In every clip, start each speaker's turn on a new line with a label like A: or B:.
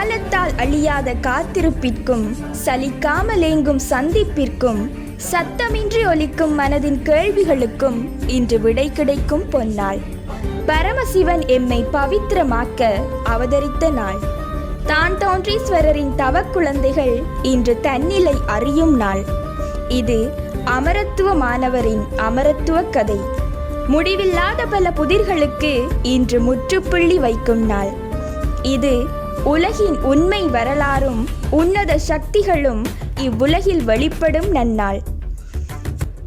A: காலத்தால் அழியாத காத்திருப்பிற்கும் சலிக்காமலேங்கும் சந்திப்பிற்கும் சத்தமின்றி ஒலிக்கும் மனதின் கேள்விகளுக்கும் இன்று விடை கிடைக்கும் பொன்னாள் பரமசிவன் எம்மை பவித்திரமாக்க அவதரித்த நாள். தான் தோன்றீஸ்வரரின் தவக்குழந்தைகள் இன்று தன்னிலை அறியும் நாள். இது அமரத்துவ மாணவரின் அமரத்துவ கதை. முடிவில்லாத பல புதிர்களுக்கு இன்று முற்றுப்புள்ளி வைக்கும் நாள். இது உலகின் உண்மை வரலாறும் உன்னத சக்திகளும் இவ்வுலகில் வெளிப்படும் நன்னாள்.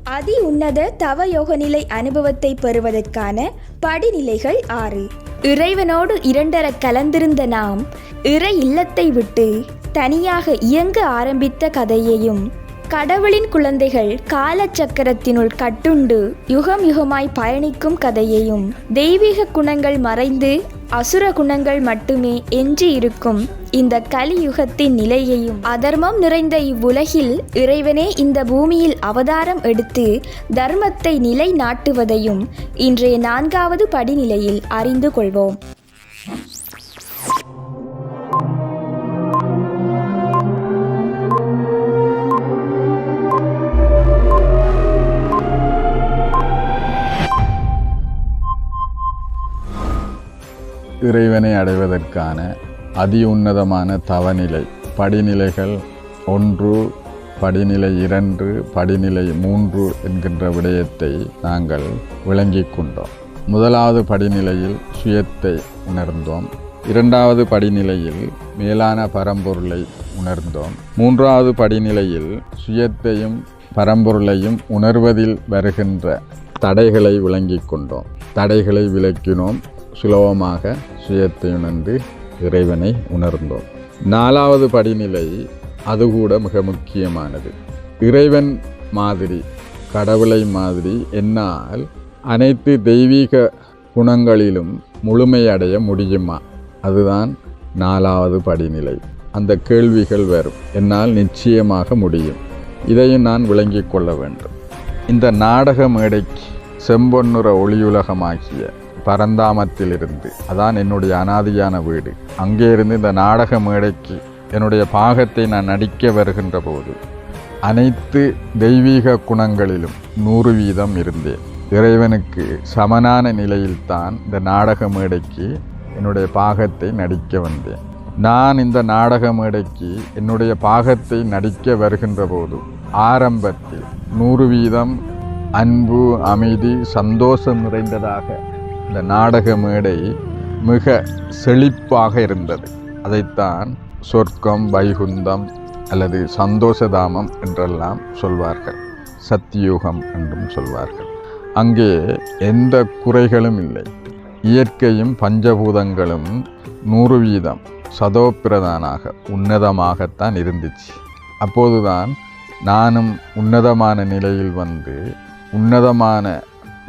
A: அதி உன்னத தவ யோகநிலை அனுபவத்தை பெறுவதற்கான படிநிலைகள் ஆறு. இறைவனோடு இரண்டர கலந்திருந்த நாம் இறை இல்லத்தை விட்டு தனியாக இயங்க ஆரம்பித்த கதையையும் கடவுளின் குழந்தைகள் காலச்சக்கரத்தினுள் கட்டுண்டு யுகம் யுகமாய் பயணிக்கும் கதையையும் தெய்வீக குணங்கள் மறைந்து அசுர குணங்கள் மட்டுமே எஞ்சி இருக்கும் இந்த கலியுகத்தின் நிலையையும் அதர்மம் நிறைந்த இவ்வுலகில் இறைவனே இந்த பூமியில் அவதாரம் எடுத்து தர்மத்தை நிலை நாட்டுவதையும் இன்றைய நான்காவது படிநிலையில் அறிந்து கொள்வோம்.
B: இறைவனை அடைவதற்கான அதி உன்னதமான தவநிலை படிநிலைகள் ஒன்று படிநிலை இரண்டு படிநிலை மூன்று என்கின்ற விடயத்தை நாங்கள் விளங்கிக் கொண்டோம். முதலாவது படிநிலையில் சுயத்தை உணர்ந்தோம். இரண்டாவது படிநிலையில் மேலான பரம்பொருளை உணர்ந்தோம். மூன்றாவது படிநிலையில் சுயத்தையும் பரம்பொருளையும் உணர்வதில் வருகின்ற தடைகளை விளங்கிக் கொண்டோம். தடைகளை விளக்கினோம். சுலபமாக சுயத்தை உணர்ந்து இறைவனை உணர்ந்தோம். நாலாவது படிநிலை அது கூட மிக முக்கியமானது. இறைவன் மாதிரி கடவுளை மாதிரி என்னால் அனைத்து தெய்வீக குணங்களிலும் முழுமையடைய முடியுமா? அதுதான் நாலாவது படிநிலை. அந்த கேள்விகள் வரும். என்னால் நிச்சயமாக முடியும். இதையும் நான் விளங்கிக் கொள்ள வேண்டும். இந்த நாடக மேடைக்கு செம்பொன்னுற ஒளியுலகமாகிய பரந்தாமத்திலிருந்து. அதான் என்னுடைய அனாதியான வீடு. அங்கே இருந்து இந்த நாடக மேடைக்கு என்னுடைய பாகத்தை நான் நடிக்க வருகின்ற போது அனைத்து தெய்வீக குணங்களிலும் நூறு வீதம் இருந்தேன். இறைவனுக்கு சமனான நிலையில்தான் இந்த நாடக மேடைக்கு என்னுடைய பாகத்தை நடிக்க வந்தேன். நான் இந்த நாடக மேடைக்கு என்னுடைய பாகத்தை நடிக்க வருகின்ற போது ஆரம்பத்தில் நூறு வீதம் அன்பு அமைதி சந்தோஷம் நிறைந்ததாக இந்த நாடக மேடை மிக செழிப்பாக இருந்தது. அதைத்தான் சொர்க்கம் வைகுந்தம் அல்லது சந்தோஷதாமம் என்றெல்லாம் சொல்வார்கள். சத்தியுகம் என்றும் சொல்வார்கள். அங்கே எந்த குறைகளும் இல்லை. இயற்கையும் பஞ்சபூதங்களும் நூறு வீதம் சதோப்பிரதானாக உன்னதமாகத்தான் இருந்துச்சு. அப்போதுதான் நானும் உன்னதமான நிலையில் வந்து உன்னதமான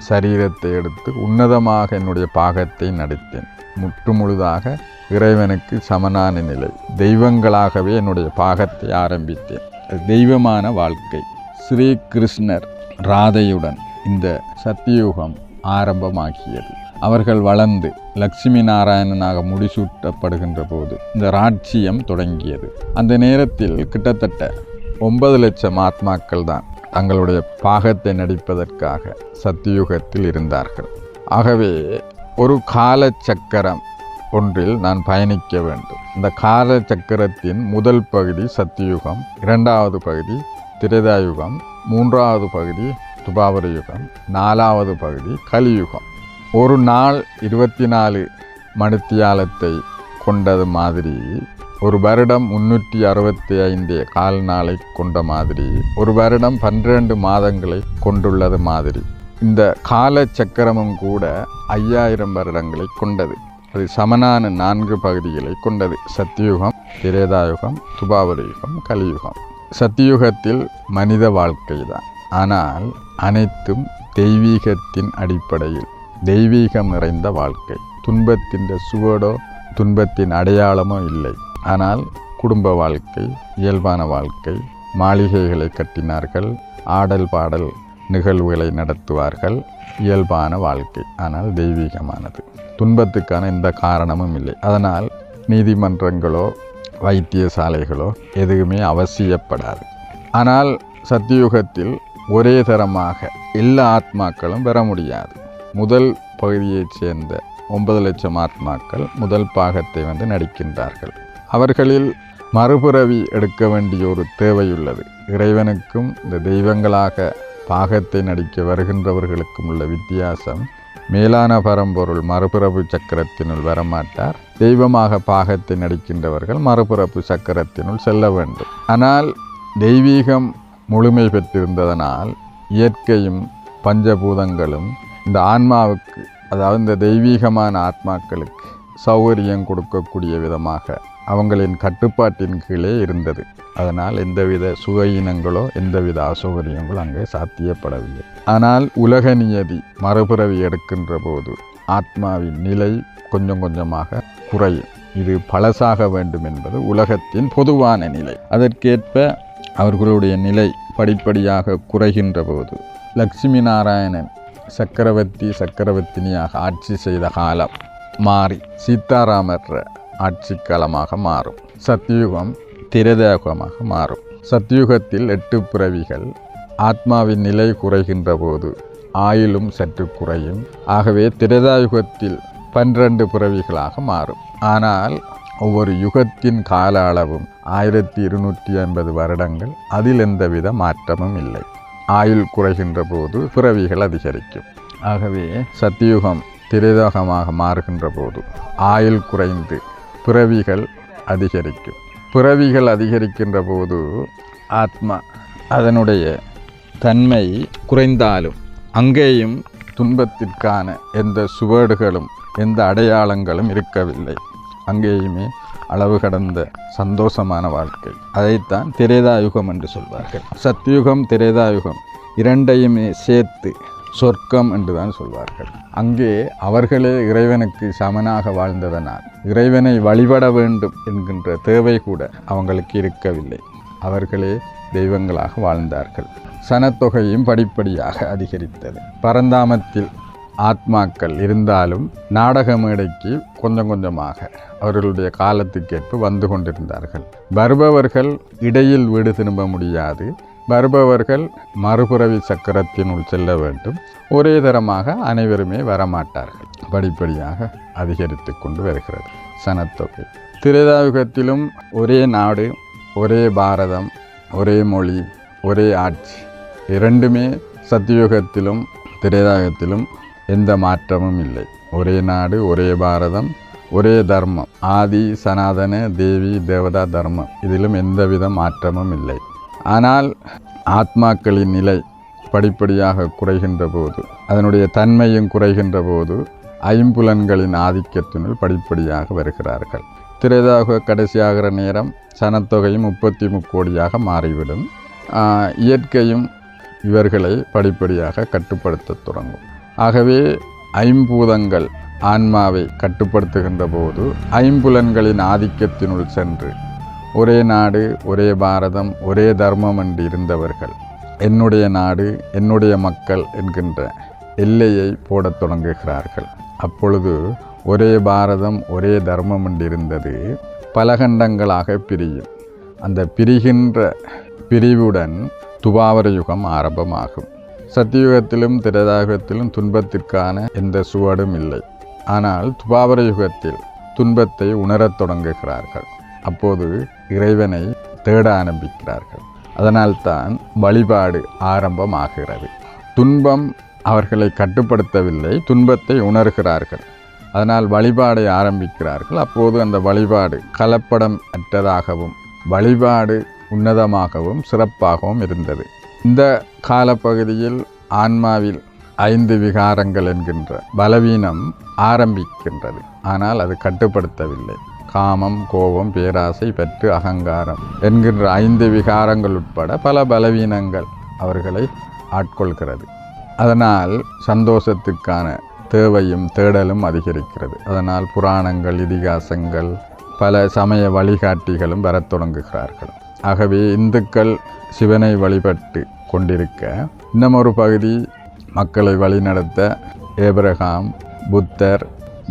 B: சரீரத்தை எடுத்து உன்னதமாக என்னுடைய பாகத்தை நடித்தேன். முற்று முழுதாக இறைவனுக்கு சமனான நிலை. தெய்வங்களாகவே என்னுடைய பாகத்தை ஆரம்பித்தேன். அது தெய்வமான வாழ்க்கை. ஸ்ரீ கிருஷ்ணர் ராதையுடன் இந்த சத்தியுகம் ஆரம்பமாகியது. அவர்கள் வளர்ந்து லட்சுமி நாராயணனாக முடிசூட்டப்படுகின்ற போது இந்த ராட்சியம் தொடங்கியது. அந்த நேரத்தில் கிட்டத்தட்ட ஒன்பது லட்சம் ஆத்மாக்கள் தான் தங்களுடைய பாகத்தை நடிப்பதற்காக சத்தியுகத்தில் இருந்தார்கள். ஆகவே ஒரு கால சக்கரம் ஒன்றில் நான் பயணிக்க வேண்டும். இந்த கால சக்கரத்தின் முதல் பகுதி சத்தியுகம் இரண்டாவது பகுதி திரேதாயுகம் மூன்றாவது பகுதி துபாவர யுகம் நாலாவது பகுதி கலியுகம். ஒரு நாள் இருபத்தி நாலு மணித்தியாலத்தை கொண்டது மாதிரி ஒரு வருடம் முன்னூற்றி அறுபத்தி ஐந்து கால் நாளை கொண்ட மாதிரி. ஒரு வருடம் பன்னிரண்டு மாதங்களை கொண்டுள்ளது மாதிரி. இந்த கால சக்கரமும் கூட ஐயாயிரம் வருடங்களை கொண்டது. அது சமனான நான்கு பகுதிகளை கொண்டது. சத்தியுகம் திரேதாயுகம் துபாவர யுகம் கலியுகம். சத்தியுகத்தில் மனித வாழ்க்கை தான். ஆனால் அனைத்தும் தெய்வீகத்தின் அடிப்படையில் தெய்வீகம் நிறைந்த வாழ்க்கை. துன்பத்தின் சுவடோ துன்பத்தின் அடையாளமோ இல்லை. ஆனால் குடும்ப வாழ்க்கை இயல்பான வாழ்க்கை மாளிகைகளை கட்டினார்கள் ஆடல் பாடல் நிகழ்வுகளை நடத்துவார்கள் இயல்பான வாழ்க்கை ஆனால் தெய்வீகமானது. துன்பத்துக்கான எந்த காரணமும் இல்லை. அதனால் நீதிமன்றங்களோ வைத்தியசாலைகளோ எதுவுமே அவசியப்படாது. ஆனால் சத்தியுகத்தில் ஒரே தரமாக எல்லா ஆத்மாக்களும் பெற முடியாது. முதல் பகுதியைச் சேர்ந்த ஒன்பது லட்சம் ஆத்மாக்கள் முதல் பாகத்தை வந்து நடிக்கின்றார்கள். அவர்களில் மறுபிறவி எடுக்க வேண்டிய ஒரு தேவையுள்ளது. இறைவனுக்கும் இந்த தெய்வங்களாக பாகத்தை நடிக்க வருகின்றவர்களுக்கும் உள்ள வித்தியாசம் மேலான பரம்பொருள் மறுபிறப்பு சக்கரத்தினுள் வரமாட்டார். தெய்வமாக பாகத்தை நடிக்கின்றவர்கள் மறுபிறப்பு சக்கரத்தினுள் செல்ல வேண்டும். ஆனால் தெய்வீகம் முழுமை பெற்றிருந்ததனால் இயற்கையும் பஞ்சபூதங்களும் இந்த ஆன்மாவுக்கு அதாவது இந்த தெய்வீகமான ஆத்மாக்களுக்கு சௌகரியம் கொடுக்கக்கூடிய விதமாக அவங்களின் கட்டுப்பாட்டின் கீழே இருந்தது. அதனால் எந்தவித சுகையினங்களோ எந்தவித அசௌகரியங்களோ அங்கே சாத்தியப்படவில்லை. ஆனால் உலக நியதி மறுபிறவி எடுக்கின்ற போது ஆத்மாவின் நிலை கொஞ்சம் கொஞ்சமாக குறையும். இது பழசாக வேண்டும் என்பது உலகத்தின் பொதுவான நிலை. அதற்கேற்ப அவர்களுடைய நிலை படிப்படியாக குறைகின்ற போது லக்ஷ்மி நாராயணன் சக்கரவர்த்தி சக்கரவர்த்தினியாக ஆட்சி செய்த காலம் மாறி. சீதாராமர் ஆட்சி காலமாக மாறும். சத்யுகம் திரதயுகமாக மாறும். சத்யுகத்தில் எட்டு பிறவிகள் ஆத்மாவின் நிலை குறைகின்ற போது ஆயுளும் சற்று குறையும். ஆகவே திரதாயுகத்தில் பன்னிரண்டு பிறவிகளாக மாறும். ஆனால் ஒவ்வொரு யுகத்தின் கால அளவும் ஆயிரத்தி இருநூற்றி ஐம்பது வருடங்கள் அதில் எந்தவித மாற்றமும் இல்லை. ஆயுள் குறைகின்ற போது பிறவிகள் அதிகரிக்கும். ஆகவே சத்தியுகம் திரேதகமாக மாறுகின்ற போது ஆயுள் குறைந்து பிறவிகள் அதிகரிக்கும். பிறவிகள் அதிகரிக்கின்ற போது ஆத்மா அதனுடைய தன்மை குறைந்தாலும் அங்கேயும் துன்பத்திற்கான எந்த சுவடுகளும் எந்த அடையாளங்களும் இருக்கவில்லை. அங்கேயுமே அளவு கடந்த சந்தோஷமான வாழ்க்கை. அதைத்தான் திரேதாயுகம் என்று சொல்வார்கள். சத்யுகம் திரேதாயுகம் இரண்டையுமே சேர்த்து சொர்க்கம் என்றுதான் சொல்வார்கள். அங்கே அவர்களே இறைவனுக்கு சமனாக வாழ்ந்ததனால் இறைவனை வழிபட வேண்டும் என்கின்ற தேவை கூட அவங்களுக்கு இருக்கவில்லை. அவர்களே தெய்வங்களாக வாழ்ந்தார்கள். சனத்தொகையும் படிப்படியாக அதிகரித்தது. பரந்தாமத்தில் ஆத்மாக்கள் இருந்தாலும் நாடக மேடைக்கு கொஞ்சம் கொஞ்சமாக அவர்களுடைய காலத்துக்கேற்ப வந்து கொண்டிருந்தார்கள். வருபவர்கள் இடையில் வீடு திரும்ப முடியாது. வருபவர்கள் மறுபுறவி சக்கரத்தினுள் செல்ல வேண்டும். ஒரே தரமாக அனைவருமே வரமாட்டார்கள். படிப்படியாக அதிகரித்து கொண்டு வருகிறது. சனத்தொகை. திரேதாயுகத்திலும் ஒரே நாடு ஒரே பாரதம் ஒரே மொழி ஒரே ஆட்சி. இரண்டுமே சத்தியுகத்திலும் திரேதாயுகத்திலும் எந்த மாற்றமும் இல்லை. ஒரே நாடு ஒரே பாரதம் ஒரே தர்மம். ஆதி சனாதன தேவி தேவதா தர்மம். இதிலும் எந்தவித மாற்றமும் இல்லை. ஆனால் ஆத்மாக்களின் நிலை படிப்படியாக குறைகின்ற போது அதனுடைய தன்மையும் குறைகின்ற போது ஐம்புலன்களின் ஆதிக்கத்தினுள் படிப்படியாக வருகிறார்கள். திரைதாக கடைசியாகிற நேரம் சனத்தொகையும் முப்பத்தி முக்கோடியாக மாறிவிடும். இயற்கையும் இவர்களை படிப்படியாக கட்டுப்படுத்த தொடங்கும். ஆகவே ஐம்பூதங்கள் ஆன்மாவை கட்டுப்படுத்துகின்ற போது ஐம்புலன்களின் ஆதிக்கத்தினுள் சென்று ஒரே நாடு ஒரே பாரதம் ஒரே தர்மம் என்று இருந்தவர்கள் என்னுடைய நாடு என்னுடைய மக்கள் என்கின்ற எல்லையை போடத் தொடங்குகிறார்கள். அப்பொழுது ஒரே பாரதம் ஒரே தர்மம் என்றிருந்தது பல கண்டங்களாக பிரியும். அந்த பிரிகின்ற பிரிவுடன் துபாவர யுகம் ஆரம்பமாகும். சத்தியுகத்திலும் திரதாயுகத்திலும் துன்பத்திற்கான எந்த சுவடும் இல்லை. ஆனால் துபாவர யுகத்தில் துன்பத்தை உணரத் தொடங்குகிறார்கள். அப்போது இறைவனை தேட ஆரம்பிக்கிறார்கள். அதனால்தான் வழிபாடு ஆரம்பமாகிறது. துன்பம் அவர்களை கட்டுப்படுத்தவில்லை துன்பத்தை உணர்கிறார்கள். அதனால் வழிபாடை ஆரம்பிக்கிறார்கள். அப்போது அந்த வழிபாடு கலப்படம் அற்றதாகவும் வழிபாடு உன்னதமாகவும் சிறப்பாகவும் இருந்தது. இந்த காலப்பகுதியில் ஆன்மாவில் ஐந்து விகாரங்கள் என்கின்ற பலவீனம் ஆரம்பிக்கின்றது. ஆனால் அது கட்டுப்படுத்தவில்லை. காமம் கோபம் பேராசை பற்று அகங்காரம் என்கின்ற ஐந்து விகாரங்கள் உட்பட பல பலவீனங்கள் அவர்களை ஆட்கொள்கிறது. அதனால் சந்தோஷத்துக்கான தேவையும் தேடலும் அதிகரிக்கிறது. அதனால் புராணங்கள் இதிகாசங்கள் பல சமய வழிகாட்டிகளும் வரத் தொடங்குகிறார்கள். ஆகவே இந்துக்கள் சிவனை வழிபட்டு கொண்டிருக்க இன்னமொரு பகுதி மக்களை வழிநடத்த ஏப்ரஹாம் புத்தர்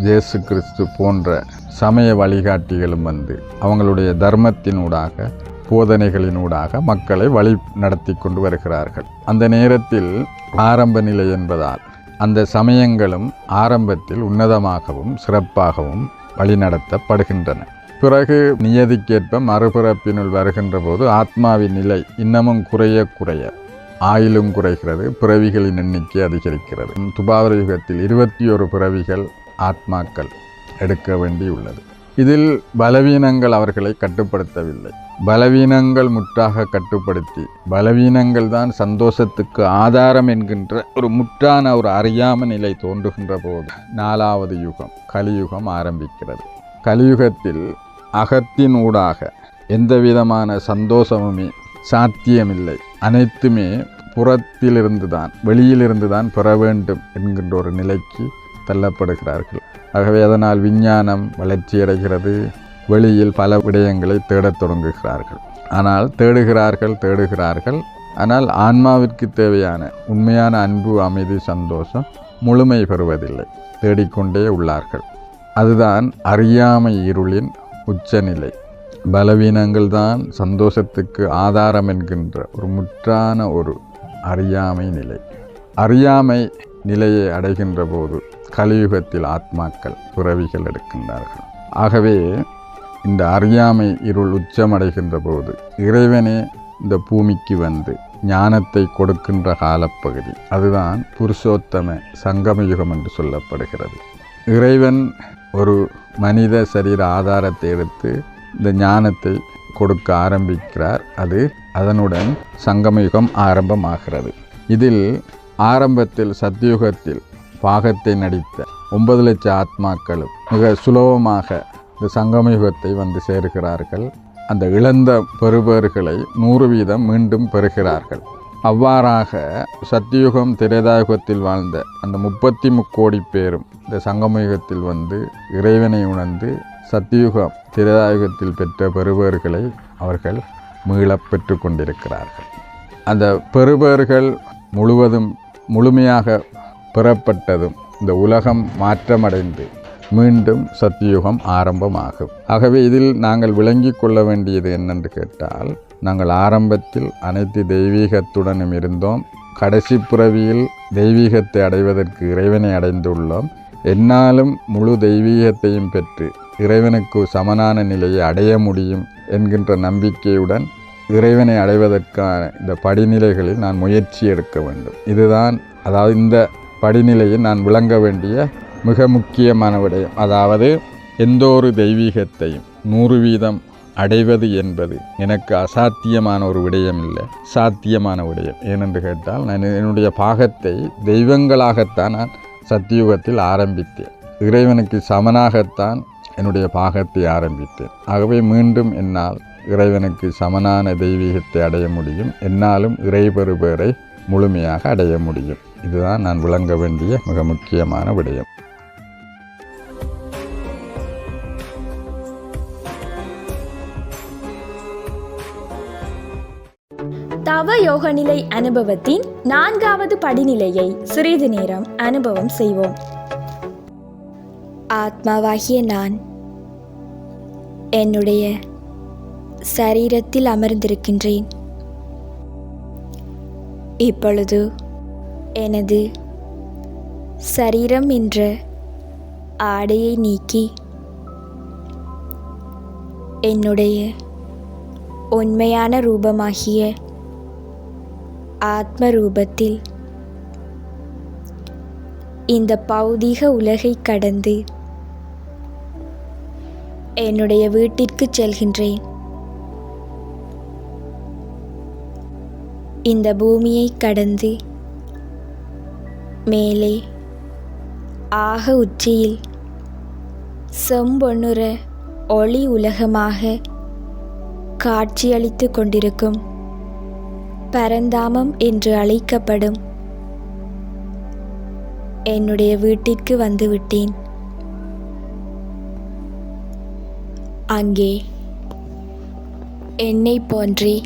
B: ஜேசு கிறிஸ்து போன்ற சமய வழிகாட்டிகளும் வந்து அவங்களுடைய தர்மத்தினூடாக போதனைகளினூடாக மக்களை வழி நடத்தி கொண்டு வருகிறார்கள். அந்த நேரத்தில் ஆரம்ப நிலை என்பதால் அந்த சமயங்களும் ஆரம்பத்தில் உன்னதமாகவும் சிறப்பாகவும் வழிநடத்தப்படுகின்றன. பிறகு நியதிக்கேற்ப மறுபிறப்பினுள் வருகின்ற போது ஆத்மாவின் நிலை இன்னமும் குறைய குறைய ஆயிலும் குறைகிறது பிறவிகளின் எண்ணிக்கை அதிகரிக்கிறது. துபாவர யுகத்தில் இருபத்தி ஒரு பிறவிகள் ஆத்மாக்கள். எடுக்க வேண்டியுள்ளது இதில் பலவீனங்கள் அவர்களை கட்டுப்படுத்தவில்லை. பலவீனங்கள் முற்றாக கட்டுப்படுத்தி பலவீனங்கள் தான் சந்தோஷத்துக்கு ஆதாரம் என்கின்ற ஒரு முற்றான ஒரு அறியாம நிலை தோன்றுகின்ற போது நாலாவது யுகம் கலியுகம் ஆரம்பிக்கிறது. கலியுகத்தில் அகத்தின் ஊடாக எந்த விதமான சந்தோஷமுமே சாத்தியமில்லை. அனைத்துமே புறத்திலிருந்து தான் வெளியிலிருந்து தான் பெற வேண்டும் என்கின்ற ஒரு நிலைக்கு தள்ளப்படுகிறார்கள். ஆகவே அதனால் விஞ்ஞானம் வளர்ச்சியடைகிறது. வெளியில் பல விடயங்களை தேடத் தொடங்குகிறார்கள். ஆனால் தேடுகிறார்கள் தேடுகிறார்கள். ஆனால் ஆன்மாவிற்கு தேவையான உண்மையான அன்பு அமைதி சந்தோஷம் முழுமை பெறுவதில்லை. தேடிக்கொண்டே உள்ளார்கள். அதுதான் அறியாமை இருளின் உச்சநிலை. பலவீனங்கள் தான் சந்தோஷத்துக்கு ஆதாரம் என்கின்ற ஒரு முற்றான ஒரு அறியாமை நிலை. அறியாமை நிலையை அடைகின்ற போது கலியுகத்தில் ஆத்மாக்கள் துறவிகள் எடுக்கின்றார்கள். ஆகவே இந்த அறியாமை இருள் உச்சமடைகின்ற போது இறைவனே இந்த பூமிக்கு வந்து ஞானத்தை கொடுக்கின்ற காலப்பகுதி அதுதான் புருஷோத்தம சங்கமயுகம் என்று சொல்லப்படுகிறது. இறைவன் ஒரு மனித சரீர ஆதாரத்தை எடுத்து இந்த ஞானத்தை கொடுக்க ஆரம்பிக்கிறார். அது அதனுடன் சங்கமயுகம் ஆரம்பமாகிறது. இதில் ஆரம்பத்தில் சத்தியுகத்தில் பாகத்தை நடித்த ஒன்பது லட்ச ஆத்மாக்களும் மிக சுலபமாக இந்த சங்கமயுகத்தை வந்து சேருகிறார்கள். அந்த இழந்த பெறுபேறுகளை நூறு வீதம் மீண்டும் பெறுகிறார்கள். அவ்வாறாக சத்தியுகம் திரேதாயுகத்தில் வாழ்ந்த அந்த முப்பத்தி முக்கோடி பேரும் இந்த சங்கமயுகத்தில் வந்து இறைவனை உணர்ந்து சத்தியுகம் திரேதாயுகத்தில் பெற்ற பெறுபேறுகளை அவர்கள் மீளப் பெற்று கொண்டிருக்கிறார்கள். அந்த பெறுபேறுகள் முழுவதும் முழுமையாக பெறப்பட்டதும் இந்த உலகம் மாற்றமடைந்து மீண்டும் சத்தியுகம் ஆரம்பமாகும். ஆகவே இதில் நாங்கள் விளங்கி கொள்ள வேண்டியது என்னென்று கேட்டால் நாங்கள் ஆரம்பத்தில் அனைத்து தெய்வீகத்துடனும் இருந்தோம். கடைசி புறவியில் தெய்வீகத்தை அடைவதற்கு இறைவனை அடைந்துள்ளோம். என்னாலும் முழு தெய்வீகத்தையும் பெற்று இறைவனுக்கு சமனான நிலையை அடைய முடியும் என்கின்ற நம்பிக்கையுடன் இறைவனை அடைவதற்கான இந்த படிநிலைகளில் நான் முயற்சி எடுக்க வேண்டும். இதுதான் அதாவது இந்த படிநிலையில் நான் விளங்க வேண்டிய மிக முக்கியமான விடயம். அதாவது எந்த ஒரு தெய்வீகத்தையும் நூறு வீதம் அடைவது என்பது எனக்கு அசாத்தியமான ஒரு விடயம் இல்லை. சாத்தியமான விடயம். ஏனென்று கேட்டால் நான் என்னுடைய பாகத்தை தெய்வங்களாகத்தான் நான் சத்தியுகத்தில் ஆரம்பித்தேன். இறைவனுக்கு சமனாகத்தான் என்னுடைய பாகத்தை ஆரம்பித்தேன். ஆகவே மீண்டும் என்னால் இறைவனுக்கு சமனான தெய்வீகத்தை அடைய முடியும். என்னாலும் இறைபெறு பேரை முழுமையாக அடைய முடியும். இதுதான் நான் விளங்க வேண்டிய மிக முக்கியமான விடயம்.
A: தவ யோக நிலை அனுபவத்தின் நான்காவது படிநிலையை சிறிது நேரம் அனுபவம் செய்வோம். ஆத்மாவாகிய நான் என்னுடைய சரீரத்தில் அமர்ந்திருக்கின்றேன். இப்பொழுது எனது சரீரம் என்ற ஆடையை நீக்கி என்னுடைய உண்மையான ரூபமாகிய ஆத்ம ரூபத்தில் இந்த பௌதீக உலகை கடந்து என்னுடைய வீட்டிற்கு செல்கின்றேன். இந்த பூமியை கடந்து மேலே ஆக உச்சியில் செம்பொன்னுற ஒளி உலகமாக காட்சியளித்து கொண்டிருக்கும் பரந்தாமம் என்று அழைக்கப்படும் என்னுடைய வீட்டிற்கு வந்துவிட்டேன். அங்கே என்னை போன்றே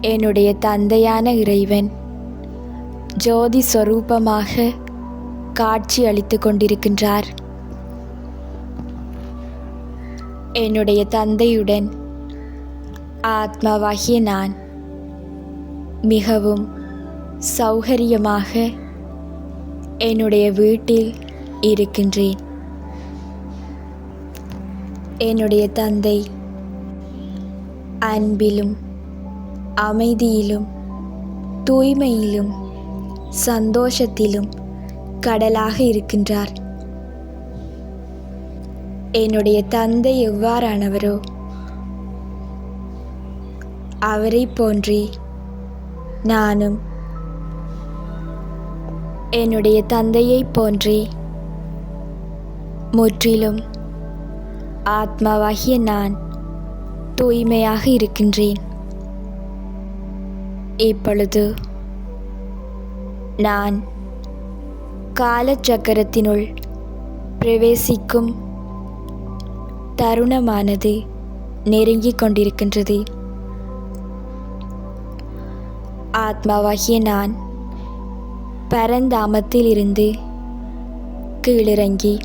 A: என்னுடைய தந்தையான இறைவன் ஜோதி ஸ்வரூபமாக காட்சி அளித்து கொண்டிருக்கின்றார். என்னுடைய தந்தையுடன் ஆத்மாவாகிய நான் மிகவும் சௌகரியமாக என்னுடைய வீட்டில் இருக்கின்றேன். என்னுடைய தந்தை அன்பிலும் அமைதியிலும் தூய்மையிலும் சந்தோஷத்திலும் கடலாக இருக்கின்றார். என்னுடைய தந்தை எவ்வாறானவரோ அவரை போன்றே நானும் என்னுடைய தந்தையைப் போன்றே முற்றிலும் ஆத்மாவாகிய நான் தூய்மையாக இருக்கின்றேன். இப்பொழுது நான் காலச்சக்கரத்தினுள் பிரவேசிக்கும் தருணமானது நெருங்கிக் கொண்டிருக்கின்றது. ஆத்மாவாகிய நான் பரந்தாமத்திலிருந்து கீழிறங்கி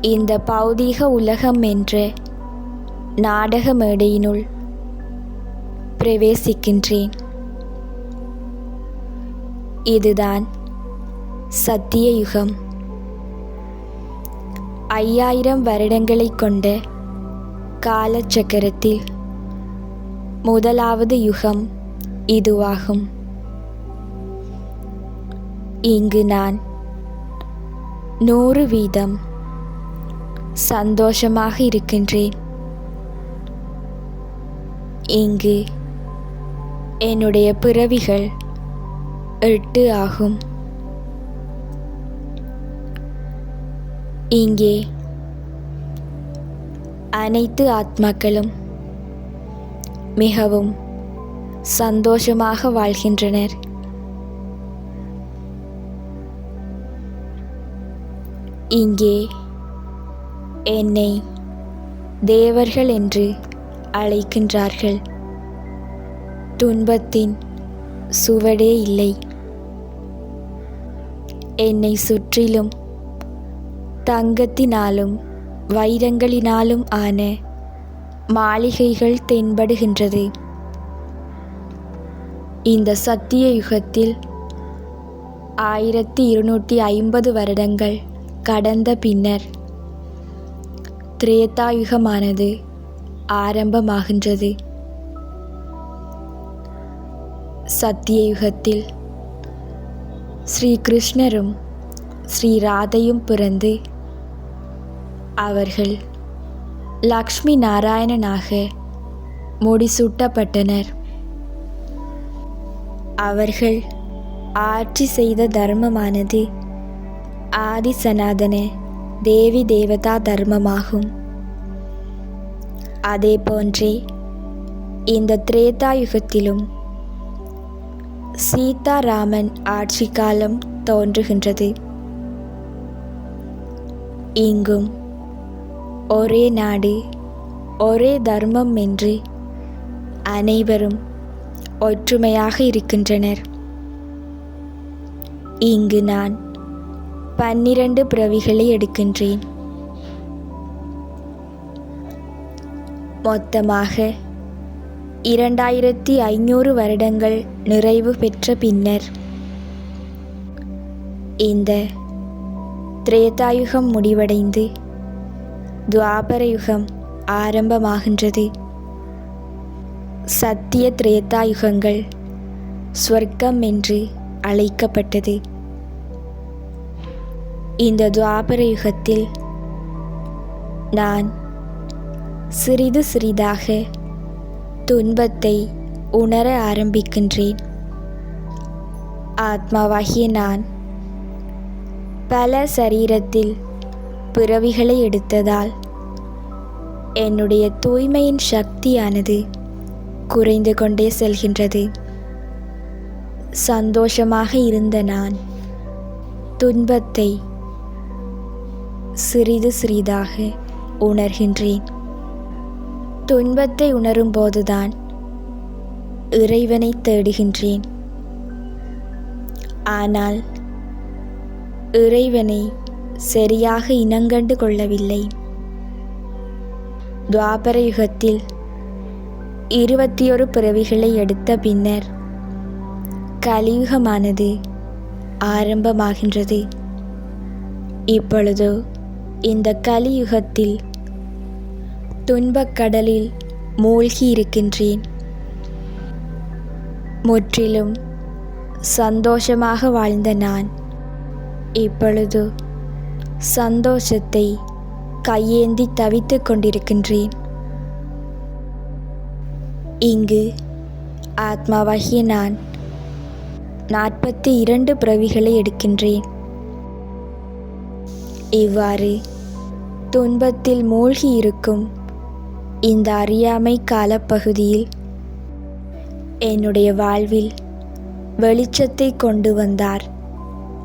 A: இந்த பௌதீக உலகம் என்ற நாடக மேடையினுள் பிரவேசிக்கின்றேன். இதுதான் சத்திய யுகம் ஐயாயிரம் வருடங்களை கொண்ட காலச்சக்கரத்தில் முதலாவது யுகம் இதுவாகும். இங்கு நான் நூறு வீதம் சந்தோஷமாக இருக்கின்றேன். இங்கு என்னுடைய பிறவிகள் எட்டு ஆகும். இங்கே அனைத்து ஆத்மாக்களும் மிகவும் சந்தோஷமாக வாழ்கின்றனர். இங்கே என்னை தேவர்கள் என்று அழைக்கின்றார்கள். துன்பத்தின் சுவடே இல்லை. என்னை சுற்றிலும் தங்கத்தினாலும் வைரங்களினாலும் ஆன மாளிகைகள் தென்படுகின்றது. இந்த சத்திய யுகத்தில் ஆயிரத்தி இருநூற்றி ஐம்பது வருடங்கள் கடந்த பின்னர் திரேதாயுகமானது ஆரம்பமாகின்றது. சத்தியயுகத்தில் யுகத்தில் ஸ்ரீ கிருஷ்ணரும் பிறந்து அவர்கள் லக்ஷ்மி நாராயணனாக முடிசூட்டப்பட்டனர். அவர்கள் ஆட்சி செய்த தர்மமானது ஆதி சனாதன தேவி தேவதா தர்மமாகும். அதே போன்றே இந்த திரேதா யுகத்திலும் சீதாராமன் ஆட்சி காலம் தோன்றுகின்றது. இங்கும் ஒரே நாடு ஒரே தர்மம் என்று அனைவரும் ஒற்றுமையாக இருக்கின்றனர். இங்கு நான் பன்னிரண்டு பிறவிகளை எடுக்கின்றேன். மொத்தமாக இரண்டாயிரத்தி ஐநூறு வருடங்கள் நிறைவு பெற்ற பின்னர் இந்த திரேதாயுகம் முடிவடைந்து துவாபர யுகம் ஆரம்பமாகின்றது. சத்திய திரேதாயுகங்கள் ஸ்வர்க்கம் என்று அழைக்கப்பட்டது. இந்த துவாபர யுகத்தில் நான் சிறிது சிறிதாக துன்பத்தை உணர ஆரம்பிக்கின்றேன். ஆத்மாவாகிய நான் பல சரீரத்தில் பிறவிகளை எடுத்ததால் என்னுடைய தூய்மையின் சக்தியானது குறைந்து கொண்டே செல்கின்றது. சந்தோஷமாக இருந்த நான் துன்பத்தை சிறிது சிறிதாக உணர்கின்றேன். துன்பத்தை உணரும்போதுதான் இறைவனை தேடுகின்றேன். ஆனால் இறைவனை சரியாக இனங்கண்டு கொள்ளவில்லை. துவாபர யுகத்தில் இருபத்தி ஒரு பிறவிகளை எடுத்த பின்னர் கலியுகமானது ஆரம்பமாகின்றது. இப்பொழுதோ இந்த கலியுகத்தில் துன்பக் கடலில் மூழ்கி இருக்கின்றேன் முற்றிலும் சந்தோஷமாக வாழ்ந்த நான் இப்பொழுது சந்தோஷத்தை கையேந்தி தவித்துக் கொண்டிருக்கின்றேன். இங்கு ஆத்மாவாகிய நான் நாற்பத்தி இரண்டு பிறவிகளை எடுக்கின்றேன். இவ்வாறு துன்பத்தில் மூழ்கி இருக்கும் இந்த அறியாமை காலப்பகுதியில் என்னுடைய வாழ்வில் வெளிச்சத்தை கொண்டு வந்தார்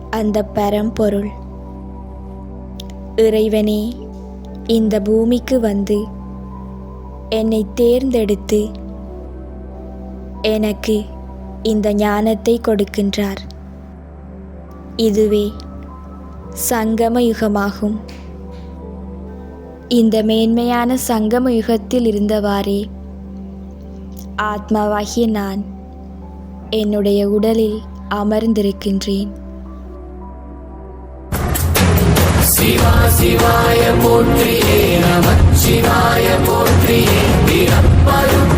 A: அந்த பரம்பொருள். இறைவனே இந்த பூமிக்கு வந்து என்னை தேர்ந்தெடுத்து எனக்கு இந்த ஞானத்தை கொடுக்கின்றார். இதுவே சங்கம யுகமாகும். இந்த மேன்மையான சங்கம யுகத்தில் இருந்தவாறே. ஆத்மாவாகிய நான் என்னுடைய உடலில் அமர்ந்திருக்கின்றேன்.
C: சிவா சிவாய போற்றியே நமச்சிவாய போற்றியே பிறப்பரும்